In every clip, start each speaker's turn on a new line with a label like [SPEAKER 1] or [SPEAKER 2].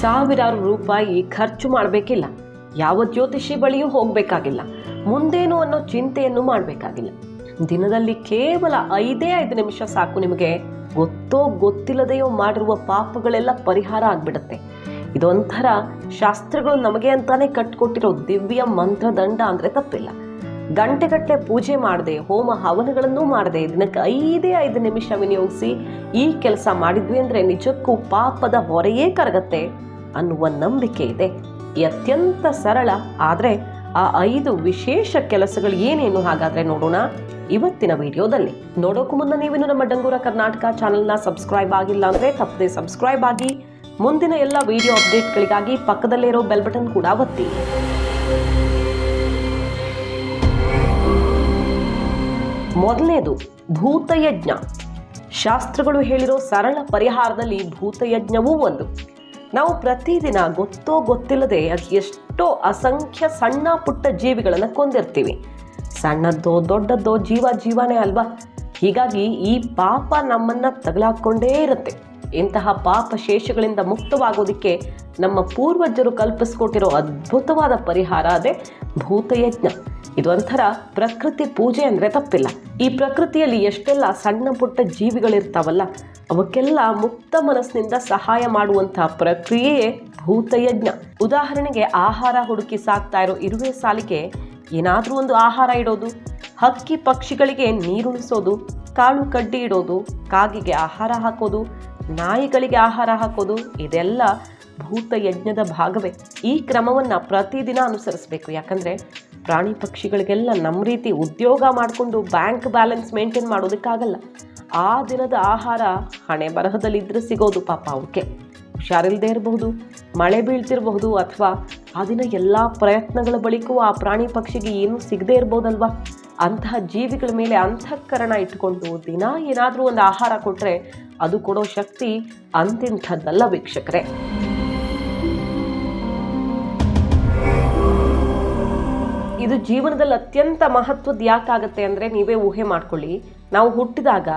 [SPEAKER 1] ಸಾವಿರಾರು ರೂಪಾಯಿ ಖರ್ಚು ಮಾಡಬೇಕಿಲ್ಲ. ಯಾವ ಜ್ಯೋತಿಷಿ ಬಳಿಯೂ ಹೋಗಬೇಕಾಗಿಲ್ಲ. ಮುಂದೇನು ಅನ್ನೋ ಚಿಂತೆಯನ್ನು ಮಾಡಬೇಕಾಗಿಲ್ಲ. ದಿನದಲ್ಲಿ ಕೇವಲ ಐದೇ ಐದು ನಿಮಿಷ ಸಾಕು ನಿಮಗೆ. ಗೊತ್ತೋ ಗೊತ್ತಿಲ್ಲದೆಯೋ ಮಾಡಿರುವ ಪಾಪಗಳೆಲ್ಲ ಪರಿಹಾರ ಆಗ್ಬಿಡುತ್ತೆ. ಇದೊಂಥರ ಶಾಸ್ತ್ರಗಳು ನಮಗೆ ಅಂತಾನೆ ಕಟ್ಕೊಟ್ಟಿರೋ ದಿವ್ಯ ಮಂತ್ರದಂಡ ಅಂದ್ರೆ ತಪ್ಪಿಲ್ಲ. ಗಂಟೆಗಟ್ಟಲೆ ಪೂಜೆ ಮಾಡದೆ, ಹೋಮ ಹವನಗಳನ್ನು ಮಾಡದೆ, ದಿನಕ್ಕೆ ಐದೇ ಐದು ನಿಮಿಷ ವಿನಿಯೋಗಿಸಿ ಈ ಕೆಲಸ ಮಾಡಿದ್ವಿ ಅಂದ್ರೆ ನಿಜಕ್ಕೂ ಪಾಪದ ಹೊರೆಯೇ ಕರಗತ್ತೆ. ಅನ್ನುವ ನಂಬಿಕೆ ಇದೆ. ಅತ್ಯಂತ ಸರಳ. ಆದರೆ ಆ ಐದು ವಿಶೇಷ ಕೆಲಸಗಳು ಏನೇನು ಹಾಗಾದರೆ ನೋಡೋಣ ಇವತ್ತಿನ ವಿಡಿಯೋದಲ್ಲಿ. ನೋಡೋಕ್ಕೂ ಮುನ್ನ ನೀವಿನ್ನು ನಮ್ಮ ಡಂಗೂರ ಕರ್ನಾಟಕ ಚಾನಲ್ನ ಸಬ್ಸ್ಕ್ರೈಬ್ ಆಗಿಲ್ಲ ಅಂದರೆ ತಪ್ಪದೆ ಸಬ್ಸ್ಕ್ರೈಬ್ ಆಗಿ. ಮುಂದಿನ ಎಲ್ಲ ವಿಡಿಯೋ ಅಪ್ಡೇಟ್ಗಳಿಗಾಗಿ ಪಕ್ಕದಲ್ಲಿರೋ ಬೆಲ್ ಬಟನ್ ಕೂಡ ಒತ್ತಿ. ಮೊದಲನೇದು, ಭೂತಯಜ್ಞ. ಶಾಸ್ತ್ರಗಳು ಹೇಳಿರೋ ಸರಳ ಪರಿಹಾರದಲ್ಲಿ ಭೂತಯಜ್ಞವೂ ಒಂದು. ನಾವು ಪ್ರತಿದಿನ ಗೊತ್ತೋ ಗೊತ್ತಿಲ್ಲದೆ ಅದು ಎಷ್ಟೋ ಅಸಂಖ್ಯ ಸಣ್ಣ ಪುಟ್ಟ ಜೀವಿಗಳನ್ನು ಕೊಂದಿರ್ತೀವಿ. ಸಣ್ಣದ್ದೋ ದೊಡ್ಡದ್ದೋ ಜೀವ ಜೀವನೇ ಅಲ್ವಾ? ಹೀಗಾಗಿ ಈ ಪಾಪ ನಮ್ಮನ್ನ ತಗಲಾಕೊಂಡೇ ಇರುತ್ತೆ. ಇಂತಹ ಪಾಪ ಶೇಷಗಳಿಂದ ಮುಕ್ತವಾಗೋದಿಕ್ಕೆ ನಮ್ಮ ಪೂರ್ವಜರು ಕಲ್ಪಿಸ್ಕೊಟ್ಟಿರೋ ಅದ್ಭುತವಾದ ಪರಿಹಾರ ಅದೇ ಭೂತಯಜ್ಞ. ಇದೊಂಥರ ಪ್ರಕೃತಿ ಪೂಜೆ ಅಂದರೆ ತಪ್ಪಿಲ್ಲ. ಈ ಪ್ರಕೃತಿಯಲ್ಲಿ ಎಷ್ಟೆಲ್ಲ ಸಣ್ಣ ಪುಟ್ಟ ಜೀವಿಗಳಿರ್ತಾವಲ್ಲ, ಅವಕ್ಕೆಲ್ಲ ಮುಕ್ತ ಮನಸ್ಸಿನಿಂದ ಸಹಾಯ ಮಾಡುವಂತಹ ಪ್ರಕ್ರಿಯೆಯೇ ಭೂತಯಜ್ಞ. ಉದಾಹರಣೆಗೆ ಆಹಾರ ಹುಡುಕಿ ಸಾಕ್ತಾ ಇರೋ ಇರುವೆ ಸಾಲಿಗೆ ಏನಾದರೂ ಒಂದು ಆಹಾರ ಇಡೋದು, ಹಕ್ಕಿ ಪಕ್ಷಿಗಳಿಗೆ ನೀರುಣಿಸೋದು ಕಾಳು ಕಡ್ಡಿ ಇಡೋದು, ಕಾಗಿಗೆ ಆಹಾರ ಹಾಕೋದು, ನಾಯಿಗಳಿಗೆ ಆಹಾರ ಹಾಕೋದು, ಇದೆಲ್ಲ ಭೂತಯಜ್ಞದ ಭಾಗವೇ. ಈ ಕ್ರಮವನ್ನು ಪ್ರತಿದಿನ ಅನುಸರಿಸಬೇಕು. ಯಾಕಂದರೆ ಪ್ರಾಣಿ ಪಕ್ಷಿಗಳಿಗೆಲ್ಲ ನಮ್ಮ ರೀತಿ ಉದ್ಯೋಗ ಮಾಡಿಕೊಂಡು ಬ್ಯಾಂಕ್ ಬ್ಯಾಲೆನ್ಸ್ ಮೇಂಟೈನ್ ಮಾಡೋದಕ್ಕಾಗಲ್ಲ. ಆ ದಿನದ ಆಹಾರ ಹಣೆ ಬರಹದಲ್ಲಿದ್ದರೆ ಸಿಗೋದು ಪಾಪ ಅವಕ್ಕೆ ಹುಷಾರಿಲ್ಲದೆ ಇರಬಹುದು, ಮಳೆ ಬೀಳ್ತಿರಬಹುದು ಅಥವಾ ಆ ದಿನ ಎಲ್ಲ ಪ್ರಯತ್ನಗಳ ಬಳಿಕೂ ಆ ಪ್ರಾಣಿ ಪಕ್ಷಿಗೆ ಏನೂ ಸಿಗದೇ ಇರ್ಬೋದಲ್ವಾ? ಅಂತಹ ಜೀವಿಗಳ ಮೇಲೆ ಅಂತಃಕರಣ ಇಟ್ಕೊಂಡು ದಿನ ಏನಾದರೂ ಒಂದು ಆಹಾರ ಕೊಟ್ಟರೆ ಅದು ಕೊಡೋ ಶಕ್ತಿ ಅಂತಿಂಥದ್ದಲ್ಲ ವೀಕ್ಷಕರೇ. ಇದು ಜೀವನದಲ್ಲಿ ಅತ್ಯಂತ ಮಹತ್ವದ ಯಾಕಾಗತ್ತೆ ಅಂದರೆ ನೀವೇ ಊಹೆ ಮಾಡ್ಕೊಳ್ಳಿ. ನಾವು ಹುಟ್ಟಿದಾಗ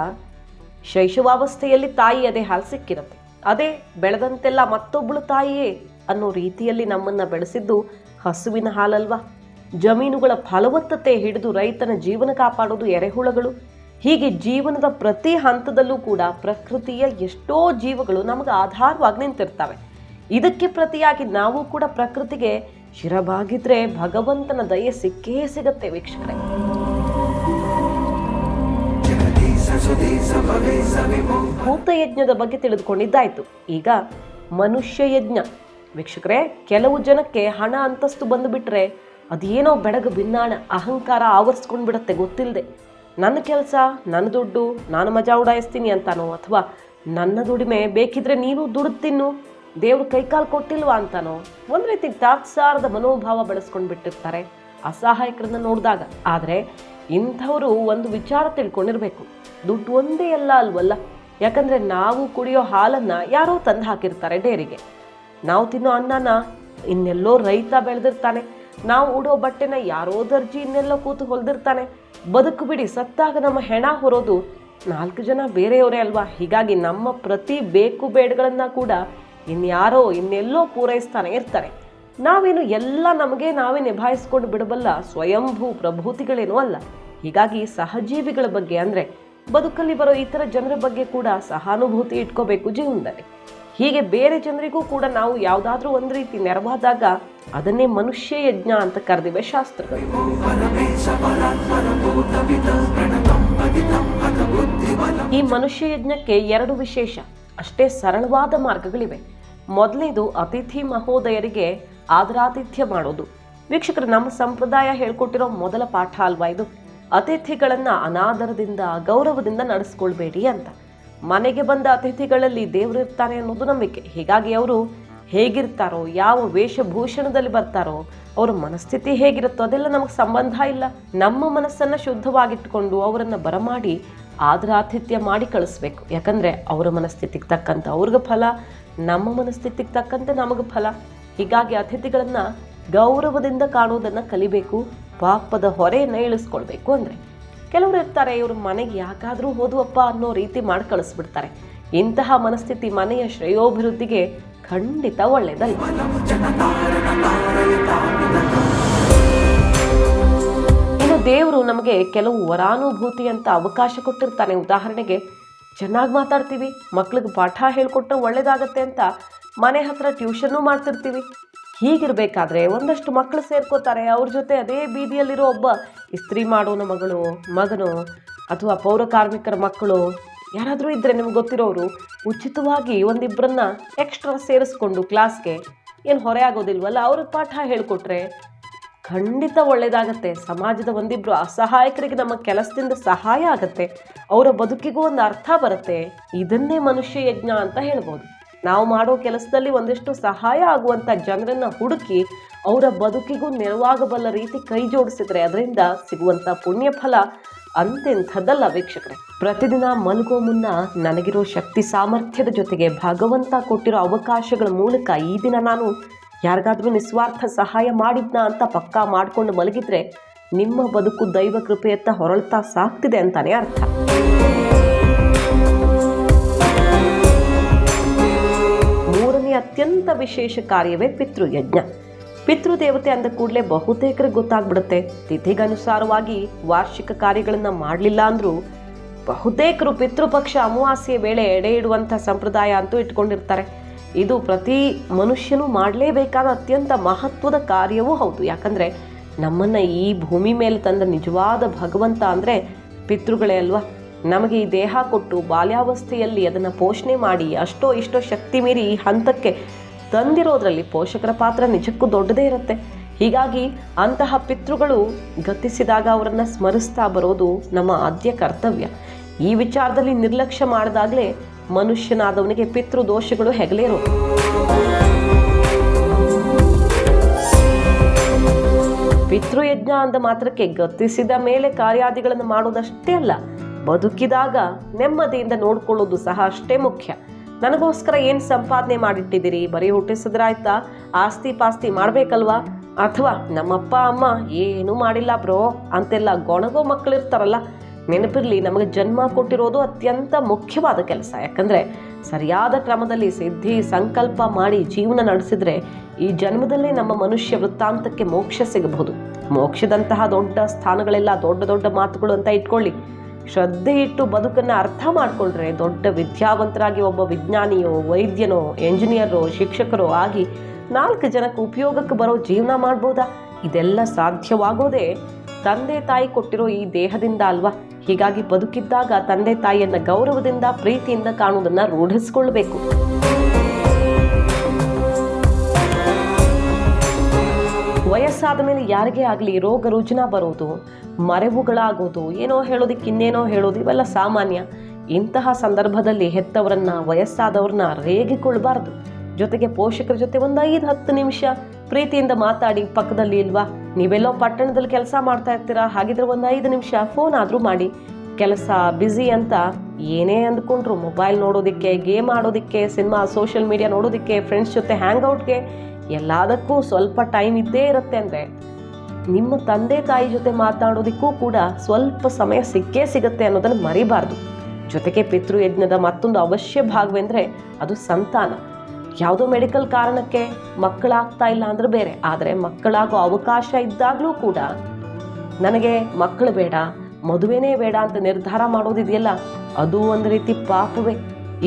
[SPEAKER 1] ಶೈಶವಾವಸ್ಥೆಯಲ್ಲಿ ತಾಯಿ ಅದೇ ಹಾಲು ಸಿಕ್ಕಿರುತ್ತೆ. ಅದೇ ಬೆಳೆದಂತೆಲ್ಲ ಮತ್ತೊಬ್ಬಳು ತಾಯಿಯೇ ಅನ್ನೋ ರೀತಿಯಲ್ಲಿ ನಮ್ಮನ್ನ ಬೆಳೆಸಿದ್ದು ಹಸುವಿನ ಹಾಲಲ್ವಾ? ಜಮೀನುಗಳ ಫಲವತ್ತತೆ ಹಿಡಿದು ರೈತನ ಜೀವನ ಕಾಪಾಡೋದು ಎರೆಹುಳಗಳು. ಹೀಗೆ ಜೀವನದ ಪ್ರತಿ ಹಂತದಲ್ಲೂ ಕೂಡ ಪ್ರಕೃತಿಯ ಎಷ್ಟೋ ಜೀವಗಳು ನಮಗೆ ಆಧಾರವಾಗಿ ನಿಂತಿರ್ತವೆ. ಇದಕ್ಕೆ ಪ್ರತಿಯಾಗಿ ನಾವು ಕೂಡ ಪ್ರಕೃತಿಗೆ ಶಿರಬಾಗಿದ್ರೆ ಭಗವಂತನ ದಯೆ ಸಿಕ್ಕೇ ಸಿಗತ್ತೆ ವೀಕ್ಷಕರೇ. ಭೂತಯಜ್ಞದ ಬಗ್ಗೆ ತಿಳಿದುಕೊಂಡಿದ್ದಾಯ್ತು. ಈಗ ಮನುಷ್ಯ ಯಜ್ಞ ವೀಕ್ಷಕರೇ, ಕೆಲವು ಜನಕ್ಕೆ ಹಣ ಅಂತಸ್ತು ಬಂದುಬಿಟ್ರೆ ಅದೇನೋ ಬೆಡಗು ಭಿನ್ನಾಣ, ಅಹಂಕಾರ ಆವರಿಸ್ಕೊಂಡು ಬಿಡುತ್ತೆ ಗೊತ್ತಿಲ್ಲದೆ ನನ್ನ ಕೆಲಸ, ನನ್ನ ದುಡ್ಡು, ನಾನು ಮಜಾ ಉಡಾಯಿಸ್ತೀನಿ ಅಂತಾನೋ ಅಥವಾ ನನ್ನ ದುಡಿಮೆ ಬೇಕಿದ್ರೆ ನೀನು ದುಡ್ದು ತಿನ್ನು. ದೇವ್ರು ಕೈಕಾಲು ಕೊಟ್ಟಿಲ್ವಾ ಅಂತಾನೋ? ಒಂದು ರೀತಿ ತಾತ್ಸಾರದ ಮನೋಭಾವ ಬೆಳೆಸ್ಕೊಂಡು ಬಿಟ್ಟಿರ್ತಾರೆ ಅಸಹಾಯಕರನ್ನ ನೋಡಿದಾಗ. ಆದರೆ ಇಂಥವರು ಒಂದು ವಿಚಾರ ತಿಳ್ಕೊಂಡಿರಬೇಕು. ದುಡ್ಡು ಒಂದೇ ಅಲ್ಲ ಅಲ್ವಲ್ಲ? ಯಾಕಂದ್ರೆ ನಾವು ಕುಡಿಯೋ ಹಾಲನ್ನ ಯಾರೋ ತಂದು ಹಾಕಿರ್ತಾರೆ ಡೇರಿಗೆ. ನಾವು ತಿನ್ನೋ ಅನ್ನನ ಇನ್ನೆಲ್ಲೋ ರೈತ ಬೆಳೆದಿರ್ತಾನೆ. ನಾವು ಉಡೋ ಬಟ್ಟೆನ ಯಾರೋ ದರ್ಜಿ ಇನ್ನೆಲ್ಲೋ ಕೂತು ಹೊಲ್ದಿರ್ತಾನೆ. ಬದುಕು ಬಿಡಿ, ಸತ್ತಾಗ ನಮ್ಮ ಹೆಣ ಹೊರೋದು ನಾಲ್ಕು ಜನ ಬೇರೆಯವರೇ ಅಲ್ವಾ? ಹೀಗಾಗಿ ನಮ್ಮ ಪ್ರತಿ ಬೇಕು ಬೇಡಗಳನ್ನ ಕೂಡ ಇನ್ಯಾರೋ, ಇನ್ನೆಲ್ಲೋ ಪೂರೈಸ್ತಾನೆ ಇರ್ತಾರೆ. ನಾವೇನು ಎಲ್ಲ ನಮಗೆ ನಾವೇ ನಿಭಾಯಿಸ್ಕೊಂಡು ಬಿಡಬಲ್ಲ ಸ್ವಯಂಭೂ ಪ್ರಭೂತಿಗಳೇನೂ ಅಲ್ಲ. ಹೀಗಾಗಿ ಸಹಜೀವಿಗಳ ಬಗ್ಗೆ ಅಂದರೆ ಬದುಕಲ್ಲಿ ಬರೋ ಇತರ ಜನರ ಬಗ್ಗೆ ಕೂಡ ಸಹಾನುಭೂತಿ ಇಟ್ಕೋಬೇಕು ಜೀವನದಲ್ಲಿ. ಹೀಗೆ ಬೇರೆ ಜನರಿಗೂ ಕೂಡ ನಾವು ಯಾವುದಾದ್ರೂ ಒಂದು ರೀತಿ ನೆರವಾದಾಗ ಅದನ್ನೇ ಮನುಷ್ಯ ಯಜ್ಞ ಅಂತ ಕರೆದಿವೆ ಶಾಸ್ತ್ರಗಳು. ಈ ಮನುಷ್ಯ ಯಜ್ಞಕ್ಕೆ ಎರಡು ವಿಶೇಷ. ಅಷ್ಟೇ ಸರಳವಾದ ಮಾರ್ಗಗಳಿವೆ. ಮೊದಲನೇದು ಅತಿಥಿ ಮಹೋದಯರಿಗೆ ಆದರಾತಿಥ್ಯ ಮಾಡೋದು. ವೀಕ್ಷಕರು, ನಮ್ಮ ಸಂಪ್ರದಾಯ ಹೇಳ್ಕೊಟ್ಟಿರೋ ಮೊದಲ ಪಾಠ ಅಲ್ವಾ ಇದು? ಅತಿಥಿಗಳನ್ನ ಅನಾದರದಿಂದ, ಗೌರವದಿಂದ ನಡೆಸ್ಕೊಳ್ಬೇಡಿ ಅಂತ. ಮನೆಗೆ ಬಂದ ಅತಿಥಿಗಳಲ್ಲಿ ದೇವರು ಇರ್ತಾನೆ ಅನ್ನೋದು ನಂಬಿಕೆ. ಹೀಗಾಗಿ ಅವರು ಹೇಗಿರ್ತಾರೋ, ಯಾವ ವೇಷಭೂಷಣದಲ್ಲಿ ಬರ್ತಾರೋ, ಅವರ ಮನಸ್ಥಿತಿ ಹೇಗಿರುತ್ತೋ ಅದೆಲ್ಲ ನಮಗೆ ಸಂಬಂಧ ಇಲ್ಲ. ನಮ್ಮ ಮನಸ್ಸನ್ನು ಶುದ್ಧವಾಗಿಟ್ಟುಕೊಂಡು ಅವರನ್ನು ಬರಮಾಡಿ ಆದ್ರ ಆತಿಥ್ಯ ಮಾಡಿ ಕಳಿಸ್ಬೇಕು. ಯಾಕಂದರೆ ಅವರ ಮನಸ್ಥಿತಿಗೆ ತಕ್ಕಂಥ ಅವ್ರಿಗೆ ಫಲ, ನಮ್ಮ ಮನಸ್ಥಿತಿಗೆ ತಕ್ಕಂತೆ ನಮಗೆ ಫಲ. ಹೀಗಾಗಿ ಅತಿಥಿಗಳನ್ನು ಗೌರವದಿಂದ ಕಾಣೋದನ್ನು ಕಲಿಬೇಕು, ಪಾಪದ ಹೊರೆಯನ್ನು ಇಳಿಸ್ಕೊಳ್ಬೇಕು ಅಂದರೆ. ಕೆಲವರು ಇರ್ತಾರೆ, ಇವರು ಮನೆಗೆ ಯಾಕಾದರೂ ಹೋದುವಪ್ಪ ಅನ್ನೋ ರೀತಿ ಮಾಡಿ ಕಳಿಸ್ಬಿಡ್ತಾರೆ. ಇಂತಹ ಮನಸ್ಥಿತಿ ಮನೆಯ ಶ್ರೇಯೋಭಿವೃದ್ಧಿಗೆ ಖಂಡಿತ ಒಳ್ಳೆಯದಲ್ಲ ದೇವರು ನಮಗೆ ಕೆಲವು ವರಾನುಭೂತಿ ಅಂತ ಅವಕಾಶ ಕೊಟ್ಟಿರ್ತಾನೆ. ಉದಾಹರಣೆಗೆ, ಚೆನ್ನಾಗಿ ಮಾತಾಡ್ತೀವಿ, ಮಕ್ಳಿಗೆ ಪಾಠ ಹೇಳ್ಕೊಟ್ಟು ಒಳ್ಳೇದಾಗತ್ತೆ ಅಂತ ಮನೆ ಹತ್ರ ಟ್ಯೂಷನ್ನು ಮಾಡ್ತಿರ್ತೀವಿ. ಹೀಗಿರಬೇಕಾದ್ರೆ ಒಂದಷ್ಟು ಮಕ್ಕಳು ಸೇರ್ಕೋತಾರೆ. ಅವ್ರ ಜೊತೆ ಅದೇ ಬೀದಿಯಲ್ಲಿರೋ ಒಬ್ಬ, ಇಸ್ತ್ರಿ ಮಾಡೋನ ಮಗಳು, ಮಗನು, ಅಥವಾ ಪೌರ ಕಾರ್ಮಿಕರ ಮಕ್ಕಳು, ಯಾರಾದರೂ ಇದ್ದರೆ ನಿಮ್ಗೆ ಗೊತ್ತಿರೋರು, ಉಚಿತವಾಗಿ ಒಂದಿಬ್ಬರನ್ನ ಎಕ್ಸ್ಟ್ರಾ ಸೇರಿಸ್ಕೊಂಡು ಕ್ಲಾಸ್ಗೆ ಏನು ಹೊರೆ ಆಗೋದಿಲ್ವಲ್ಲ, ಅವ್ರಿಗೆ ಪಾಠ ಹೇಳಿಕೊಟ್ರೆ ಖಂಡಿತ ಒಳ್ಳೆಯದಾಗತ್ತೆ ಸಮಾಜದ ಒಂದಿಬ್ರು ಅಸಹಾಯಕರಿಗೆ ನಮ್ಮ ಕೆಲಸದಿಂದ ಸಹಾಯ ಆಗತ್ತೆ. ಅವರ ಬದುಕಿಗೂ ಒಂದು ಅರ್ಥ ಬರುತ್ತೆ. ಇದನ್ನೇ ಮನುಷ್ಯ ಯಜ್ಞ ಅಂತ ಹೇಳ್ಬೋದು. ನಾವು ಮಾಡೋ ಕೆಲಸದಲ್ಲಿ ಒಂದಿಷ್ಟು ಸಹಾಯ ಆಗುವಂಥ ಜನರನ್ನು ಹುಡುಕಿ ಅವರ ಬದುಕಿಗೂ ನೆರವಾಗಬಲ್ಲ ರೀತಿ ಕೈ ಜೋಡಿಸಿದರೆ ಅದರಿಂದ ಸಿಗುವಂಥ ಪುಣ್ಯ ಫಲ ಅಂತೆಂಥದ್ದಲ್ಲ ವೀಕ್ಷಕರೇ. ಪ್ರತಿದಿನ ಮಲಗೋ ಮುನ್ನ ನನಗಿರೋ ಶಕ್ತಿ ಸಾಮರ್ಥ್ಯದ ಜೊತೆಗೆ ಭಗವಂತ ಕೊಟ್ಟಿರೋ ಅವಕಾಶಗಳ ಮೂಲಕ ಈ ದಿನ ನಾನು ಯಾರಿಗಾದ್ರೂ ನಿಸ್ವಾರ್ಥ ಸಹಾಯ ಮಾಡಿದ್ನ ಅಂತ ಪಕ್ಕಾ ಮಾಡಿಕೊಂಡು ಮಲಗಿದ್ರೆ ನಿಮ್ಮ ಬದುಕು ದೈವ ಕೃಪೆಯತ್ತ ಹೊರಳ್ತಾ ಸಾಕ್ತಿದೆ ಅಂತಾನೆ ಅರ್ಥ. ಮೂರನೇ ಅತ್ಯಂತ ವಿಶೇಷ ಕಾರ್ಯವೇ ಪಿತೃಯಜ್ಞ. ಪಿತೃದೇವತೆ ಅಂದ ಕೂಡಲೇ ಬಹುತೇಕರಿಗೆ ಗೊತ್ತಾಗ್ಬಿಡುತ್ತೆ. ತಿಥಿಗನುಸಾರವಾಗಿ ವಾರ್ಷಿಕ ಕಾರ್ಯಗಳನ್ನು ಮಾಡಲಿಲ್ಲ ಅಂದ್ರೂ ಬಹುತೇಕರು ಪಿತೃಪಕ್ಷ ಅಮಾವಾಸ್ಯೆ ವೇಳೆ ಎಡೆ ಇಡುವಂಥ ಸಂಪ್ರದಾಯ ಅಂತೂ ಇಟ್ಕೊಂಡಿರ್ತಾರೆ. ಇದು ಪ್ರತಿ ಮನುಷ್ಯನು ಮಾಡಲೇಬೇಕಾದ ಅತ್ಯಂತ ಮಹತ್ವದ ಕಾರ್ಯವೂ ಹೌದು. ಯಾಕಂದರೆ ನಮ್ಮನ್ನು ಈ ಭೂಮಿ ಮೇಲೆ ತಂದ ನಿಜವಾದ ಭಗವಂತ ಅಂದರೆ ಪಿತೃಗಳೇ ಅಲ್ವಾ? ನಮಗೆ ಈ ದೇಹ ಕೊಟ್ಟು ಬಾಲ್ಯಾವಸ್ಥೆಯಲ್ಲಿ ಅದನ್ನು ಪೋಷಣೆ ಮಾಡಿ ಅಷ್ಟೋ ಇಷ್ಟೋ ಶಕ್ತಿ ಮೀರಿ ಈ ಹಂತಕ್ಕೆ ತಂದಿರೋದ್ರಲ್ಲಿ ಪೋಷಕರ ಪಾತ್ರ ನಿಜಕ್ಕೂ ದೊಡ್ಡದೇ ಇರುತ್ತೆ. ಹೀಗಾಗಿ ಅಂತಹ ಪಿತೃಗಳು ಗತಿಸಿದಾಗ ಅವರನ್ನು ಸ್ಮರಿಸ್ತಾ ಬರೋದು ನಮ್ಮ ಆದ್ಯ ಕರ್ತವ್ಯ. ಈ ವಿಚಾರದಲ್ಲಿ ನಿರ್ಲಕ್ಷ್ಯ ಮಾಡಿದಾಗಲೇ ಮನುಷ್ಯನಾದವನಿಗೆ ಪಿತೃ ದೋಷಗಳು ಹೆಗಲೇರು ಪಿತೃಯಜ್ಞ ಅಂದ ಮಾತ್ರಕ್ಕೆ ಗತಿಸಿದ ಮೇಲೆ ಕಾರ್ಯಾದಿಗಳನ್ನು ಮಾಡೋದಷ್ಟೇ ಅಲ್ಲ, ಬದುಕಿದಾಗ ನೆಮ್ಮದಿಯಿಂದ ನೋಡ್ಕೊಳ್ಳೋದು ಸಹ ಅಷ್ಟೇ ಮುಖ್ಯ. ನನಗೋಸ್ಕರ ಏನು ಸಂಪಾದನೆ ಮಾಡಿಟ್ಟಿದ್ದೀರಿ? ಬರೀ ಹುಟ್ಟಿಸಿದ್ರಾಯ್ತಾ? ಆಸ್ತಿ ಪಾಸ್ತಿ ಮಾಡಬೇಕಲ್ವಾ? ಅಥವಾ ನಮ್ಮಪ್ಪ, ಅಮ್ಮ, ಏನೂ ಮಾಡಿಲ್ಲ ಬ್ರೋ? ಅಂತೆಲ್ಲ ಗೊಣಗೋ ಮಕ್ಕಳಿರ್ತಾರಲ್ಲ ನೆನಪಿರಲಿ, ನಮಗೆ ಜನ್ಮ ಕೊಟ್ಟಿರೋದು ಅತ್ಯಂತ ಮುಖ್ಯವಾದ ಕೆಲಸ. ಯಾಕಂದರೆ ಸರಿಯಾದ ಕ್ರಮದಲ್ಲಿ ಸಿದ್ಧಿ, ಸಂಕಲ್ಪ ಮಾಡಿ ಜೀವನ ನಡೆಸಿದ್ರೆ ಈ ಜನ್ಮದಲ್ಲೇ ನಮ್ಮ ಮನುಷ್ಯ ವೃತ್ತಾಂತಕ್ಕೆ ಮೋಕ್ಷ ಸಿಗಬಹುದು. ಮೋಕ್ಷದಂತಹ ದೊಡ್ಡ ಸ್ಥಾನಗಳೆಲ್ಲ, ದೊಡ್ಡ ದೊಡ್ಡ ಮಾತುಗಳು ಅಂತ ಇಟ್ಕೊಳ್ಳಿ. ಶ್ರದ್ಧೆ ಇಟ್ಟು ಬದುಕನ್ನು ಅರ್ಥ ಮಾಡಿಕೊಂಡ್ರೆ ದೊಡ್ಡ ವಿದ್ಯಾವಂತರಾಗಿ ಒಬ್ಬ ವಿಜ್ಞಾನಿಯೋ, ವೈದ್ಯನೋ ಎಂಜಿನಿಯರೋ ಶಿಕ್ಷಕರೋ ಆಗಿ ನಾಲ್ಕು ಜನಕ್ಕೆ ಉಪಯೋಗಕ್ಕೆ ಬರೋ ಜೀವನ ಮಾಡ್ಬೋದಾ? ಇದೆಲ್ಲ ಸಾಧ್ಯವಾಗೋದೇ ತಂದೆ ತಾಯಿ ಕೊಟ್ಟಿರೋ ಈ ದೇಹದಿಂದ ಅಲ್ವಾ? ಹೀಗಾಗಿ ಬದುಕಿದ್ದಾಗ ತಂದೆ ತಾಯಿಯನ್ನ ಗೌರವದಿಂದ, ಪ್ರೀತಿಯಿಂದ ಕಾಣುವುದನ್ನ ರೂಢಿಸ್ಕೊಳ್ಬೇಕು. ವಯಸ್ಸಾದ ಮೇಲೆ ಯಾರಿಗೇ ಆಗಲಿ ರೋಗ ರುಜಿನ ಬರೋದು, ಮರೆವುಗಳಾಗೋದು, ಏನೋ ಹೇಳೋದಕ್ಕೆ ಇನ್ನೇನೋ ಹೇಳೋದು, ಇವೆಲ್ಲ ಸಾಮಾನ್ಯ. ಇಂತಹ ಸಂದರ್ಭದಲ್ಲಿ ಹೆತ್ತವರನ್ನ, ವಯಸ್ಸಾದವ್ರನ್ನ ರೇಗಿಕೊಳ್ಬಾರ್ದು. ಜೊತೆಗೆ ಪೋಷಕರ ಜೊತೆ ಒಂದು ಐದು ಹತ್ತು ನಿಮಿಷ ಪ್ರೀತಿಯಿಂದ ಮಾತಾಡಿ ಪಕ್ಕದಲ್ಲಿ ಇಲ್ವಾ? ನೀವೆಲ್ಲೋ ಪಟ್ಟಣದಲ್ಲಿ ಕೆಲಸ ಮಾಡ್ತಾ ಇರ್ತೀರಾ? ಹಾಗಿದ್ರೆ ಒಂದು ಐದು ನಿಮಿಷ ಫೋನ್ ಆದರೂ ಮಾಡಿ. ಕೆಲಸ ಬ್ಯುಸಿ ಅಂತ ಏನೇ ಅಂದ್ಕೊಂಡ್ರು ಮೊಬೈಲ್ ನೋಡೋದಕ್ಕೆ ಗೇಮ್ ಆಡೋದಕ್ಕೆ ಸಿನಿಮಾ ಸೋಷಿಯಲ್ ಮೀಡಿಯಾ ನೋಡೋದಕ್ಕೆ ಫ್ರೆಂಡ್ಸ್ ಜೊತೆ ಹ್ಯಾಂಗ್ ಔಟ್ಗೆ ಎಲ್ಲದಕ್ಕೂ ಸ್ವಲ್ಪ ಟೈಮ್ ಇದ್ದೇ ಇರುತ್ತೆ ಅಂದರೆ ನಿಮ್ಮ ತಂದೆ ತಾಯಿ ಜೊತೆ ಮಾತಾಡೋದಕ್ಕೂ ಕೂಡ ಸ್ವಲ್ಪ ಸಮಯ ಸಿಕ್ಕೇ ಸಿಗುತ್ತೆ ಅನ್ನೋದನ್ನು ಮರಿಬಾರ್ದು. ಜೊತೆಗೆ ಪಿತೃಯಜ್ಞದ ಮತ್ತೊಂದು ಅವಶ್ಯ ಭಾಗವೆಂದರೆ ಅದು ಸಂತಾನ. ಯಾವುದೋ ಮೆಡಿಕಲ್ ಕಾರಣಕ್ಕೆ ಮಕ್ಕಳಾಗ್ತಾ ಇಲ್ಲ ಅಂದ್ರೆ ಬೇರೆ. ಆದರೆ ಮಕ್ಕಳಾಗೋ ಅವಕಾಶ ಇದ್ದಾಗಲೂ ಕೂಡ ನನಗೆ ಮಕ್ಕಳು ಬೇಡ, ಮದುವೆನೇ ಬೇಡ ಅಂತ ನಿರ್ಧಾರ ಮಾಡೋದಿದೆಯಲ್ಲ? ಅದು ಒಂದು ರೀತಿ ಪಾಪವೇ.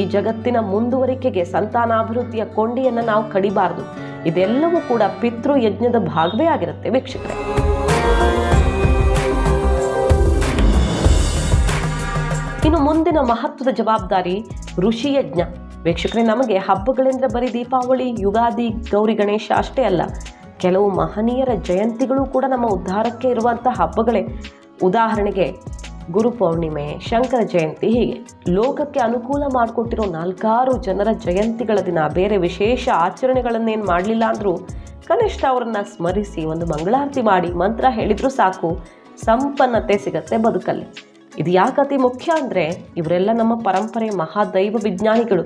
[SPEAKER 1] ಈ ಜಗತ್ತಿನ ಮುಂದುವರಿಕೆಗೆ ಸಂತಾನಾಭಿವೃದ್ಧಿಯ ಕೊಂಡಿಯನ್ನು ನಾವು ಕಡಿಬಾರದು. ಇದೆಲ್ಲವೂ ಕೂಡ ಪಿತೃ ಯಜ್ಞದ ಭಾಗವೇ ಆಗಿರುತ್ತೆ ವೀಕ್ಷಕರೇ. ಇನ್ನು ಮುಂದಿನ ಮಹತ್ವದ ಜವಾಬ್ದಾರಿ ಋಷಿ ಯಜ್ಞ ವೀಕ್ಷಕರೇ, ನಮಗೆ ಹಬ್ಬಗಳೆಂದರೆ ಬರೀ ದೀಪಾವಳಿ, ಯುಗಾದಿ, ಗೌರಿ, ಗಣೇಶ ಅಷ್ಟೇ ಅಲ್ಲ, ಕೆಲವು ಮಹನೀಯರ ಜಯಂತಿಗಳು ಕೂಡ ನಮ್ಮ ಉದ್ಧಾರಕ್ಕೆ ಇರುವಂಥ ಹಬ್ಬಗಳೇ. ಉದಾಹರಣೆಗೆ, ಗುರು ಪೌರ್ಣಿಮೆ, ಶಂಕರ ಜಯಂತಿ, ಹೀಗೆ ಲೋಕಕ್ಕೆ ಅನುಕೂಲ ಮಾಡಿಕೊಟ್ಟಿರೋ ನಾಲ್ಕಾರು ಜನರ ಜಯಂತಿಗಳ ದಿನ, ಬೇರೆ ವಿಶೇಷ ಆಚರಣೆಗಳನ್ನೇನು ಮಾಡಲಿಲ್ಲ ಅಂದರೂ ಕನಿಷ್ಠ ಅವರನ್ನು ಸ್ಮರಿಸಿ ಒಂದು ಮಂಗಳಾರತಿ ಮಾಡಿ, ಮಂತ್ರ ಹೇಳಿದ್ರು ಸಾಕು, ಸಂಪನ್ನತೆ ಸಿಗತ್ತೆ ಬದುಕಲ್ಲಿ. ಇದು ಯಾಕೆ ಅತಿ ಮುಖ್ಯ ಅಂದರೆ ಇವರೆಲ್ಲ ನಮ್ಮ ಪರಂಪರೆ ಮಹಾದೈವ ವಿಜ್ಞಾನಿಗಳು.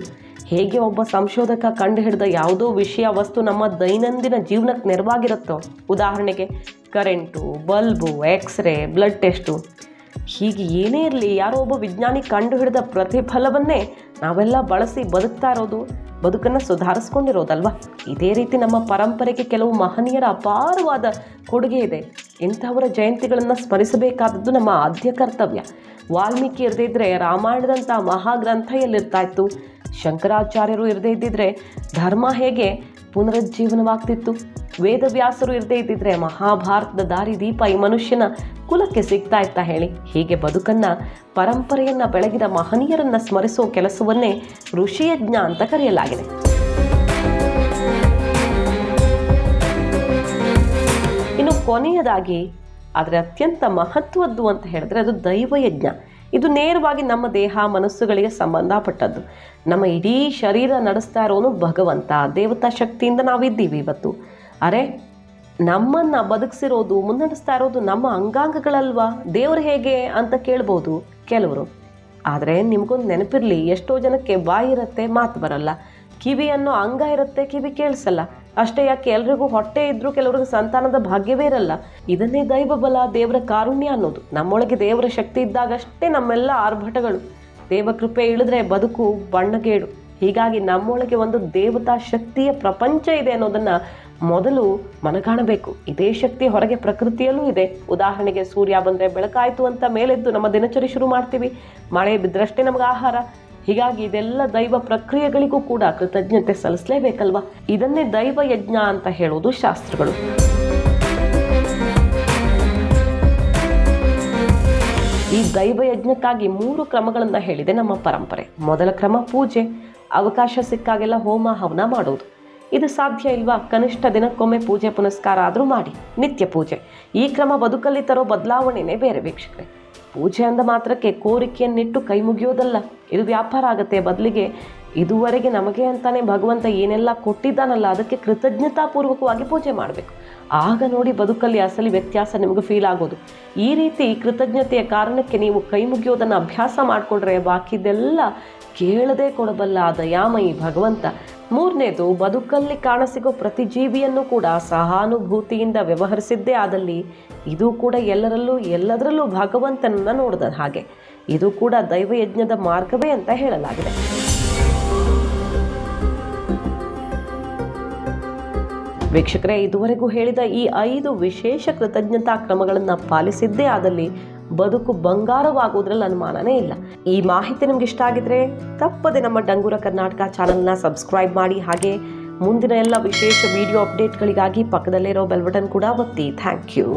[SPEAKER 1] ಹೇಗೆ ಒಬ್ಬ ಸಂಶೋಧಕ ಕಂಡುಹಿಡಿದ ಯಾವುದೋ ವಿಷಯ, ವಸ್ತು ನಮ್ಮ ದೈನಂದಿನ ಜೀವನಕ್ಕೆ ನೆರವಾಗಿರುತ್ತೋ? ಉದಾಹರಣೆಗೆ current, bulb, X ray, blood test. ಹೀಗೆ ಏನೇ ಇರಲಿ, ಯಾರೋ ಒಬ್ಬ ವಿಜ್ಞಾನಿ ಕಂಡುಹಿಡಿದ ಪ್ರತಿಫಲವನ್ನೇ ನಾವೆಲ್ಲ ಬಳಸಿ ಬದುಕ್ತಾ ಇರೋದು. ಬದುಕನ್ನು ಸುಧಾರಿಸ್ಕೊಂಡಿರೋದಲ್ವಾ? ಇದೇ ರೀತಿ ನಮ್ಮ ಪರಂಪರೆಗೆ ಕೆಲವು ಮಹನೀಯರ ಅಪಾರವಾದ ಕೊಡುಗೆ ಇದೆ. ಇಂಥವರ ಜಯಂತಿಗಳನ್ನು ಸ್ಮರಿಸಬೇಕಾದದ್ದು ನಮ್ಮ ಆದ್ಯ ಕರ್ತವ್ಯ. ವಾಲ್ಮೀಕಿ ಇರದೇ ಇದ್ದರೆ ರಾಮಾಯಣದಂಥ ಮಹಾಗ್ರಂಥ ಎಲ್ಲಿರ್ತಾ ಇತ್ತು ಶಂಕರಾಚಾರ್ಯರು ಇರದೇ ಇದ್ದಿದ್ರೆ ಧರ್ಮ ಹೇಗೆ ಪುನರುಜ್ಜೀವನವಾಗ್ತಿತ್ತು. ವೇದವ್ಯಾಸರು ಇರದೇ ಇದ್ದಿದ್ರೆ ಮಹಾಭಾರತದ ದಾರಿ ದೀಪ ಈ ಮನುಷ್ಯನ ಕುಲಕ್ಕೆ ಸಿಗ್ತಾ ಇತ್ತ ಹೇಳಿ. ಹೀಗೆ ಬದುಕನ್ನ, ಪರಂಪರೆಯನ್ನ ಬೆಳಗಿದ ಮಹನೀಯರನ್ನ ಸ್ಮರಿಸೋ ಕೆಲಸವನ್ನೇ ಋಷಿಯಜ್ಞ ಅಂತ ಕರೆಯಲಾಗಿದೆ. ಇನ್ನು ಕೊನೆಯದಾಗಿ, ಆದರೆ ಅತ್ಯಂತ ಮಹತ್ವದ್ದು ಅಂತ ಹೇಳಿದ್ರೆ ಅದು ದೈವಯಜ್ಞ. ಇದು ನೇರವಾಗಿ ನಮ್ಮ ದೇಹ, ಮನಸ್ಸುಗಳಿಗೆ ಸಂಬಂಧಪಟ್ಟದ್ದು. ನಮ್ಮ ಇಡೀ ಶರೀರ ನಡೆಸ್ತಾ ಇರೋನು ಭಗವಂತ, ದೇವತಾ ಶಕ್ತಿಯಿಂದ ನಾವಿದ್ದೀವಿ ಇವತ್ತು. ಅರೆ, ನಮ್ಮನ್ನು ಬದುಕಿಸಿರೋದು, ಮುನ್ನಡೆಸ್ತಾ ಇರೋದು ನಮ್ಮ ಅಂಗಾಂಗಗಳಲ್ವಾ? ದೇವರು ಹೇಗೆ ಅಂತ ಕೇಳ್ಬೋದು ಕೆಲವರು. ಆದರೆ ನಿಮಗೊಂದು ನೆನಪಿರಲಿ, ಎಷ್ಟೋ ಜನಕ್ಕೆ ಬಾಯಿ ಇರುತ್ತೆ, ಮಾತು ಬರಲ್ಲ. ಕಿವಿ ಅನ್ನೋ ಅಂಗ ಇರುತ್ತೆ, ಕಿವಿ ಕೇಳಿಸಲ್ಲ. ಅಷ್ಟೇ ಯಾಕೆ, ಎಲ್ರಿಗೂ ಹೊಟ್ಟೆ ಇದ್ರೂ ಕೆಲವ್ರಿಗೆ ಸಂತಾನದ ಭಾಗ್ಯವೇ ಇರಲ್ಲ. ಇದನ್ನೇ ದೈವ ಬಲ, ದೇವರ ಕಾರುಣ್ಯ ಅನ್ನೋದು. ನಮ್ಮೊಳಗೆ ದೇವರ ಶಕ್ತಿ ಇದ್ದಾಗಷ್ಟೇ ನಮ್ಮೆಲ್ಲ ಆರ್ಭಟಗಳು. ದೇವಕೃಪೆ ಇಳಿದ್ರೆ ಬದುಕು ಬಣ್ಣಗೇಡು. ಹೀಗಾಗಿ ನಮ್ಮೊಳಗೆ ಒಂದು ದೇವತಾ ಶಕ್ತಿಯ ಪ್ರಪಂಚ ಇದೆ ಅನ್ನೋದನ್ನ ಮೊದಲು ಮನಗಾಣಬೇಕು. ಇದೇ ಶಕ್ತಿ ಹೊರಗೆ ಪ್ರಕೃತಿಯಲ್ಲೂ ಇದೆ. ಉದಾಹರಣೆಗೆ ಸೂರ್ಯ ಬಂದರೆ ಬೆಳಕಾಯ್ತು ಅಂತ ಮೇಲೆದ್ದು ನಮ್ಮ ದಿನಚರಿ ಶುರು ಮಾಡ್ತೀವಿ. ಮಳೆ ಬಿದ್ದರಷ್ಟೇ ನಮ್ಗೆ ಆಹಾರ. ಹೀಗಾಗಿ ಇದೆಲ್ಲ ದೈವ ಪ್ರಕ್ರಿಯೆಗಳಿಗೂ ಕೂಡ ಕೃತಜ್ಞತೆ ಸಲ್ಲಿಸಲೇಬೇಕಲ್ವಾ? ಇದನ್ನೇ ದೈವ ಯಜ್ಞ ಅಂತ ಹೇಳೋದು ಶಾಸ್ತ್ರಗಳು. ಈ ದೈವ ಯಜ್ಞಕ್ಕಾಗಿ ಮೂರು ಕ್ರಮಗಳನ್ನು ಹೇಳಿದೆ ನಮ್ಮ ಪರಂಪರೆ. ಮೊದಲ ಕ್ರಮ ಪೂಜೆ, ಅವಕಾಶ ಸಿಕ್ಕಾಗೆಲ್ಲ ಹೋಮ, ಹವನ ಮಾಡೋದು. ಇದು ಸಾಧ್ಯ ಇಲ್ವಾ? ಕನಿಷ್ಠ ದಿನಕ್ಕೊಮ್ಮೆ ಪೂಜೆ ಪುನಸ್ಕಾರ ಆದರೂ ಮಾಡಿ, ನಿತ್ಯ ಪೂಜೆ. ಈ ಕ್ರಮ ಬದುಕಲ್ಲಿ ತರೋ ಬದಲಾವಣೆನೇ ಬೇರೆ ವೀಕ್ಷಕರೇ. ಪೂಜೆ ಅಂದ ಮಾತ್ರಕ್ಕೆ ಕೋರಿಕೆಯನ್ನಿಟ್ಟು ಕೈ ಮುಗಿಯೋದಲ್ಲ ಇದು ವ್ಯಾಪಾರ ಆಗುತ್ತೆ ಬದಲಿಗೆ. ಇದುವರೆಗೆ ನಮಗೆ ಅಂತಾನೆ ಭಗವಂತ ಏನೆಲ್ಲ ಕೊಟ್ಟಿದ್ದಾನಲ್ಲ, ಅದಕ್ಕೆ ಕೃತಜ್ಞತಾಪೂರ್ವಕವಾಗಿ ಪೂಜೆ ಮಾಡಬೇಕು. ಆಗ ನೋಡಿ ಬದುಕಲ್ಲಿ ಅಸಲಿ ವ್ಯತ್ಯಾಸ ನಿಮಗೆ ಫೀಲ್ ಆಗೋದು. ಈ ರೀತಿ ಕೃತಜ್ಞತೆಯ ಕಾರಣಕ್ಕೆ ನೀವು ಕೈ ಮುಗಿಯೋದನ್ನು ಅಭ್ಯಾಸ ಮಾಡಿಕೊಂಡ್ರೆ ಬಾಕಿದೆಲ್ಲ ಕೇಳದೆ ಕೊಡಬಲ್ಲ ದಯಾಮಯಿ ಭಗವಂತ. ಮೂರನೇದು, ಬದುಕಲ್ಲಿ ಕಾಣಸಿಗೋ ಪ್ರತಿ ಜೀವಿಯನ್ನು ಕೂಡ ಸಹಾನುಭೂತಿಯಿಂದ ವ್ಯವಹರಿಸಿದ್ದೇ ಆದಲ್ಲಿ ಇದು ಕೂಡ ಎಲ್ಲರಲ್ಲೂ, ಎಲ್ಲದರಲ್ಲೂ ಭಗವಂತನನ್ನು ನೋಡಿದ ಹಾಗೆ. ಇದು ಕೂಡ ದೈವಯಜ್ಞದ ಮಾರ್ಗವೇ ಅಂತ ಹೇಳಲಾಗಿದೆ. ವೀಕ್ಷಕರೇ, ಇದುವರೆಗೂ ಹೇಳಿದ ಈ ಐದು ವಿಶೇಷ ಕೃತಜ್ಞತಾ ಕ್ರಮಗಳನ್ನು ಪಾಲಿಸಿದ್ದೇ ಆದಲ್ಲಿ ಬದುಕು ಬಂಗಾರವಾಗುವುದರಲ್ಲಿ ಅನುಮಾನನೇ ಇಲ್ಲ. ಈ ಮಾಹಿತಿ ನಿಮ್ಗೆ ಇಷ್ಟ ಆಗಿದ್ರೆ ತಪ್ಪದೆ ನಮ್ಮ ಡಂಗೂರ ಕರ್ನಾಟಕ ಚಾನಲ್ನ ಸಬ್ಸ್ಕ್ರೈಬ್ ಮಾಡಿ, ಹಾಗೆ ಮುಂದಿನ ಎಲ್ಲ ವಿಶೇಷ ವಿಡಿಯೋ ಅಪ್ಡೇಟ್ಗಳಿಗಾಗಿ ಪಕ್ಕದಲ್ಲಿರೋ ಬೆಲ್ ಬಟನ್ ಕೂಡ ಒತ್ತಿ. Thank you.